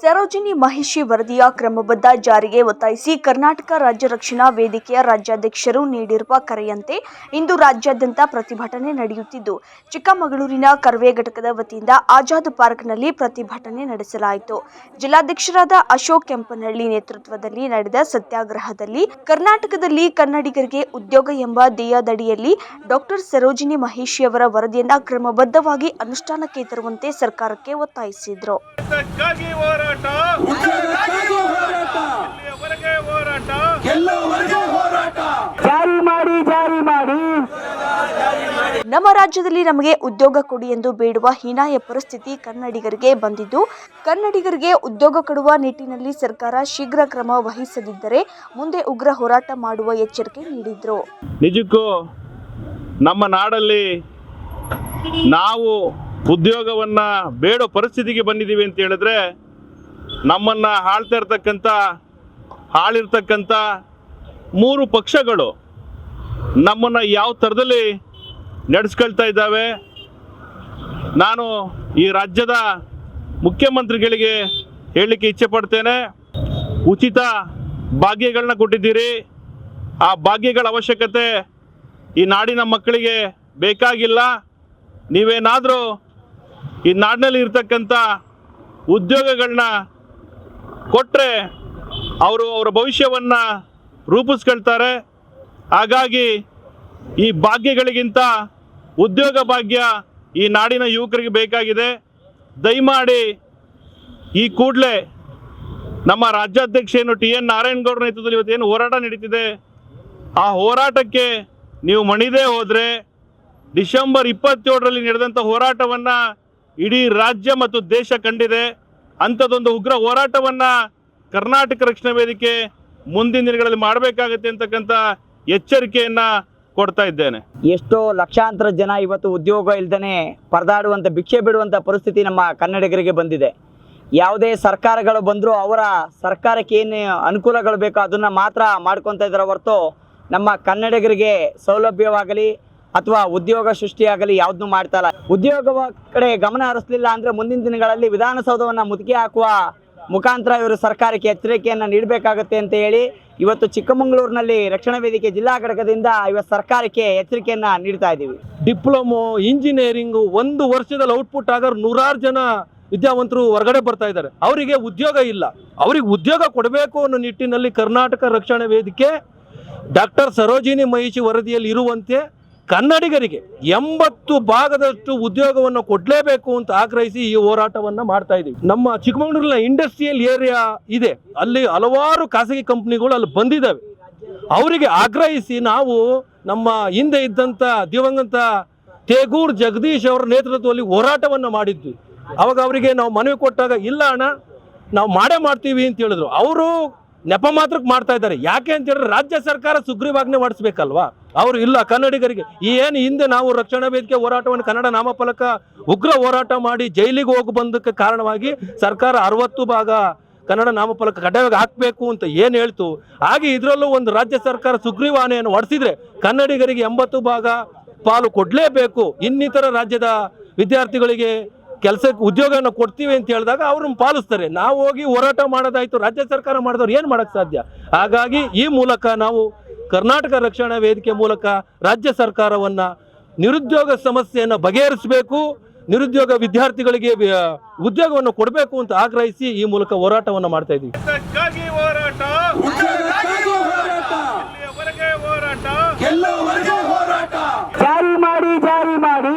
ಸರೋಜಿನಿ ಮಹಿಷಿ ವರದಿಯ ಕ್ರಮಬದ್ಧ ಜಾರಿಗೆ ಒತ್ತಾಯಿಸಿ ಕರ್ನಾಟಕ ರಾಜ್ಯ ರಕ್ಷಣಾ ವೇದಿಕೆಯ ರಾಜ್ಯಾಧ್ಯಕ್ಷರು ನೀಡಿರುವ ಕರೆಯಂತೆ ಇಂದು ರಾಜ್ಯಾದ್ಯಂತ ಪ್ರತಿಭಟನೆ ನಡೆಯುತ್ತಿದ್ದು, ಚಿಕ್ಕಮಗಳೂರಿನ ಕರ್ವೆ ಘಟಕದ ವತಿಯಿಂದ ಆಜಾದ್ ಪಾರ್ಕ್ನಲ್ಲಿ ಪ್ರತಿಭಟನೆ ನಡೆಸಲಾಯಿತು. ಜಿಲ್ಲಾಧ್ಯಕ್ಷರಾದ ಅಶೋಕ್ ಕೆಂಪನಹಳ್ಳಿ ನೇತೃತ್ವದಲ್ಲಿ ನಡೆದ ಸತ್ಯಾಗ್ರಹದಲ್ಲಿ ಕರ್ನಾಟಕದಲ್ಲಿ ಕನ್ನಡಿಗರಿಗೆ ಉದ್ಯೋಗ ಎಂಬ ಧ್ಯೇಯದಡಿಯಲ್ಲಿ ಡಾಕ್ಟರ್ ಸರೋಜಿನಿ ಮಹಿಷಿಯವರ ವರದಿಯನ್ನು ಕ್ರಮಬದ್ಧವಾಗಿ ಅನುಷ್ಠಾನಕ್ಕೆ ತರುವಂತೆ ಸರ್ಕಾರಕ್ಕೆ ಒತ್ತಾಯಿಸಿದರು. ಹೋರಾಟ. ಹೋರಾಟ. ಇಲ್ಲಿಯವರೆಗೆ ಹೋರಾಟ. ಗೆಲ್ಲುವವರೆಗೂ ಹೋರಾಟ. ಜಾರಿ ಮಾಡಿ ಜಾರಿ ಮಾಡಿ. ನಮ್ಮ ರಾಜ್ಯದಲ್ಲಿ ನಮಗೆ ಉದ್ಯೋಗ ಕೊಡಿ ಎಂದು ಬೇಡುವ ಹೀನಾಯ ಪರಿಸ್ಥಿತಿ ಕನ್ನಡಿಗರಿಗೆ ಬಂದಿದ್ದು ಕನ್ನಡಿಗರಿಗೆ ಉದ್ಯೋಗ ಕೊಡುವ ನಿಟ್ಟಿನಲ್ಲಿ ಸರ್ಕಾರ ಶೀಘ್ರ ಕ್ರಮ ವಹಿಸದಿದ್ದರೆ ಮುಂದೆ ಉಗ್ರ ಹೋರಾಟ ಮಾಡುವ ಎಚ್ಚರಿಕೆ ನೀಡಿದರು. ನಿಜಕ್ಕೂ ನಮ್ಮ ನಾಡಲ್ಲಿ ನಾವು ಉದ್ಯೋಗವನ್ನ ಬೇಡೋ ಪರಿಸ್ಥಿತಿಗೆ ಬಂದಿದ್ದೀವಿ ಅಂತ ಹೇಳಿದ್ರೆ ನಮ್ಮನ್ನ ಆಳ್ತಾ ಇರ್ತಕ್ಕಂಥ ಆಳಿರ್ತಕ್ಕಂಥ ಮೂರು ಪಕ್ಷಗಳು ನಮ್ಮನ್ನು ಯಾವ ಥರದಲ್ಲಿ ನಡೆಸ್ಕೊಳ್ತಾ ಇದ್ದಾವೆ. ನಾನು ಈ ರಾಜ್ಯದ ಮುಖ್ಯಮಂತ್ರಿಗಳಿಗೆ ಹೇಳಲಿಕ್ಕೆ ಇಚ್ಛೆ ಪಡ್ತೇನೆ. ಉಚಿತ ಭಾಗ್ಯಗಳನ್ನ ಕೊಟ್ಟಿದ್ದೀರಿ. ಆ ಭಾಗ್ಯಗಳ ಅವಶ್ಯಕತೆ ಈ ನಾಡಿನ ಮಕ್ಕಳಿಗೆ ಬೇಕಾಗಿಲ್ಲ. ನೀವೇನಾದರೂ ಈ ನಾಡಿನಲ್ಲಿ ಇರ್ತಕ್ಕಂಥ ಉದ್ಯೋಗಗಳನ್ನ ಕೊಟ್ಟರೆ ಅವರು ಅವರ ಭವಿಷ್ಯವನ್ನು ರೂಪಿಸ್ಕೊಳ್ತಾರೆ. ಹಾಗಾಗಿ ಈ ಭಾಗ್ಯಗಳಿಗಿಂತ ಉದ್ಯೋಗ ಭಾಗ್ಯ ಈ ನಾಡಿನ ಯುವಕರಿಗೆ ಬೇಕಾಗಿದೆ. ದಯಮಾಡಿ ಈ ಕೂಡಲೇ ನಮ್ಮ ರಾಜ್ಯಾಧ್ಯಕ್ಷ ಏನು ಟಿ ಎನ್ ನಾರಾಯಣಗೌಡರ ನೇತೃತ್ವದಲ್ಲಿ ಇವತ್ತೇನು ಹೋರಾಟ ನಡೀತಿದೆ. ಆ ಹೋರಾಟಕ್ಕೆ ನೀವು ಮಣಿದೇ ಹೋದರೆ ಡಿಸೆಂಬರ್ ಇಪ್ಪತ್ತೇಳರಲ್ಲಿ ನಡೆದಂಥ ಹೋರಾಟವನ್ನು ಇಡೀ ರಾಜ್ಯ ಮತ್ತು ದೇಶ ಕಂಡಿದೆ. ಅಂಥದ್ದೊಂದು ಉಗ್ರ ಹೋರಾಟವನ್ನು ಕರ್ನಾಟಕ ರಕ್ಷಣಾ ವೇದಿಕೆ ಮುಂದಿನ ದಿನಗಳಲ್ಲಿ ಮಾಡಬೇಕಾಗತ್ತೆ ಅಂತಕ್ಕಂಥ ಎಚ್ಚರಿಕೆಯನ್ನು ಕೊಡ್ತಾ ಇದ್ದೇನೆ. ಎಷ್ಟೋ ಲಕ್ಷಾಂತರ ಜನ ಇವತ್ತು ಉದ್ಯೋಗ ಇಲ್ದೇ ಪರದಾಡುವಂಥ ಭಿಕ್ಷೆ ಬಿಡುವಂಥ ಪರಿಸ್ಥಿತಿ ನಮ್ಮ ಕನ್ನಡಿಗರಿಗೆ ಬಂದಿದೆ. ಯಾವುದೇ ಸರ್ಕಾರಗಳು ಬಂದರೂ ಅವರ ಸರ್ಕಾರಕ್ಕೆ ಏನು ಅನುಕೂಲಗಳು ಬೇಕೋ ಅದನ್ನು ಮಾತ್ರ ಮಾಡ್ಕೊತಾ ಇದ್ದಾರೆ ಹೊರತು ನಮ್ಮ ಕನ್ನಡಿಗರಿಗೆ ಸೌಲಭ್ಯವಾಗಲಿ ಅಥವಾ ಉದ್ಯೋಗ ಸೃಷ್ಟಿಯಾಗಲಿ ಯಾವುದನ್ನು ಮಾಡ್ತಾ ಇಲ್ಲ. ಉದ್ಯೋಗ ಕಡೆ ಗಮನ ಹರಿಸಲಿಲ್ಲ ಅಂದ್ರೆ ಮುಂದಿನ ದಿನಗಳಲ್ಲಿ ವಿಧಾನಸೌಧವನ್ನು ಮುದುಕಿ ಹಾಕುವ ಮುಖಾಂತರ ಇವರು ಸರ್ಕಾರಕ್ಕೆ ಎಚ್ಚರಿಕೆಯನ್ನು ನೀಡಬೇಕಾಗುತ್ತೆ ಅಂತ ಹೇಳಿ ಇವತ್ತು ಚಿಕ್ಕಮಗಳೂರಿನಲ್ಲಿ ರಕ್ಷಣಾ ವೇದಿಕೆ ಜಿಲ್ಲಾ ಘಟಕದಿಂದ ಇವತ್ತು ಸರ್ಕಾರಕ್ಕೆ ಎಚ್ಚರಿಕೆಯನ್ನು ನೀಡ್ತಾ ಇದ್ದೀವಿ. ಡಿಪ್ಲೊಮೊ ಇಂಜಿನಿಯರಿಂಗು ಒಂದು ವರ್ಷದಲ್ಲಿ ಔಟ್ಪುಟ್ ಆಗೋರು ನೂರಾರು ಜನ ವಿದ್ಯಾವಂತರು ಹೊರಗಡೆ ಬರ್ತಾ ಇದ್ದಾರೆ. ಅವರಿಗೆ ಉದ್ಯೋಗ ಇಲ್ಲ. ಅವ್ರಿಗೆ ಉದ್ಯೋಗ ಕೊಡಬೇಕು ಅನ್ನೋ ನಿಟ್ಟಿನಲ್ಲಿ ಕರ್ನಾಟಕ ರಕ್ಷಣಾ ವೇದಿಕೆ ಡಾಕ್ಟರ್ ಸರೋಜಿನಿ ಮಹಿಷಿ ವರದಿಯಲ್ಲಿ ಇರುವಂತೆ ಕನ್ನಡಿಗರಿಗೆ ಎಂಬತ್ತು ಭಾಗದಷ್ಟು ಉದ್ಯೋಗವನ್ನು ಕೊಡಲೇಬೇಕು ಅಂತ ಆಗ್ರಹಿಸಿ ಈ ಹೋರಾಟವನ್ನು ಮಾಡ್ತಾ ಇದ್ದೀವಿ ನಮ್ಮ ಚಿಕ್ಕಮಗಳೂರಿನ ಇಂಡಸ್ಟ್ರಿಯಲ್ ಏರಿಯಾ ಇದೆ. ಅಲ್ಲಿ ಹಲವಾರು ಖಾಸಗಿ ಕಂಪ್ನಿಗಳು ಅಲ್ಲಿ ಬಂದಿದ್ದಾವೆ. ಅವರಿಗೆ ಆಗ್ರಹಿಸಿ ನಾವು ನಮ್ಮ ಹಿಂದೆ ಇದ್ದಂಥ ದಿವಂಗತ ತೇಗೂರ್ ಜಗದೀಶ್ ಅವರ ನೇತೃತ್ವದಲ್ಲಿ ಹೋರಾಟವನ್ನು ಮಾಡಿದ್ವಿ. ಅವಾಗ ಅವರಿಗೆ ನಾವು ಮನವಿ ಕೊಟ್ಟಾಗ, ಇಲ್ಲ ಅಣ್ಣ, ನಾವು ಮಾಡೇ ಮಾಡ್ತೀವಿ ಅಂತ ಹೇಳಿದ್ರು. ಅವರು ನೆಪ ಮಾತ್ರಕ್ಕೆ ಮಾಡ್ತಾ ಇದ್ದಾರೆ. ಯಾಕೆ ಅಂತ ಹೇಳಿದ್ರೆ ರಾಜ್ಯ ಸರ್ಕಾರ ಸುಗ್ರೀವಾಜ್ಞೆ ಮಾಡಿಸ್ಬೇಕಲ್ವಾ ಅವರು ಇಲ್ಲ, ಕನ್ನಡಿಗರಿಗೆ. ಏನು ಹಿಂದೆ ನಾವು ರಕ್ಷಣಾ ವೇದಿಕೆ ಹೋರಾಟವನ್ನು ಕನ್ನಡ ನಾಮಫಲಕ ಉಗ್ರ ಹೋರಾಟ ಮಾಡಿ ಜೈಲಿಗೆ ಹೋಗಿ ಬಂದಕ್ಕೆ ಕಾರಣವಾಗಿ ಸರ್ಕಾರ ಅರವತ್ತು ಭಾಗ ಕನ್ನಡ ನಾಮಫಲಕ ಕಡ್ಡಾಯವಾಗಿ ಹಾಕಬೇಕು ಅಂತ ಏನು ಹೇಳ್ತು? ಹಾಗೆ ಇದರಲ್ಲೂ ಒಂದು ರಾಜ್ಯ ಸರ್ಕಾರ ಸುಗ್ರೀವಾಜ್ಞೆಯನ್ನು ಹೊಡೆಸಿದ್ರೆ ಕನ್ನಡಿಗರಿಗೆ ಎಂಬತ್ತು ಭಾಗ ಪಾಲು ಕೊಡಲೇಬೇಕು. ಇನ್ನಿತರ ರಾಜ್ಯದ ವಿದ್ಯಾರ್ಥಿಗಳಿಗೆ ಕೆಲಸಕ್ಕೆ ಉದ್ಯೋಗವನ್ನು ಕೊಡ್ತೀವಿ ಅಂತ ಹೇಳಿದಾಗ ಅವ್ರನ್ನ ಪಾಲಿಸ್ತಾರೆ. ನಾವು ಹೋಗಿ ಹೋರಾಟ ಮಾಡೋದಾಯ್ತು, ರಾಜ್ಯ ಸರ್ಕಾರ ಮಾಡಿದವ್ರು ಏನು ಮಾಡಕ್ ಸಾಧ್ಯ? ಹಾಗಾಗಿ ಈ ಮೂಲಕ ನಾವು ಕರ್ನಾಟಕ ರಕ್ಷಣಾ ವೇದಿಕೆ ಮೂಲಕ ರಾಜ್ಯ ಸರ್ಕಾರವನ್ನ ನಿರುದ್ಯೋಗ ಸಮಸ್ಯೆಯನ್ನು ಬಗೆಹರಿಸಬೇಕು, ನಿರುದ್ಯೋಗ ವಿದ್ಯಾರ್ಥಿಗಳಿಗೆ ಉದ್ಯೋಗವನ್ನು ಕೊಡಬೇಕು ಅಂತ ಆಗ್ರಹಿಸಿ ಈ ಮೂಲಕ ಹೋರಾಟವನ್ನು ಮಾಡ್ತಾ ಇದ್ದೀವಿ ಉದ್ಯೋಗಕ್ಕಾಗಿ ಹೋರಾಟ ಉದ್ಯೋಗಕ್ಕಾಗಿ ಹೋರಾಟ ಇಲ್ಲಿಯವರೆಗೆ ಹೋರಾಟ ಗೆಲ್ಲುವವರೆಗೂ ಹೋರಾಟ ಜಾರಿ ಮಾಡಿ ಜಾರಿ ಮಾಡಿ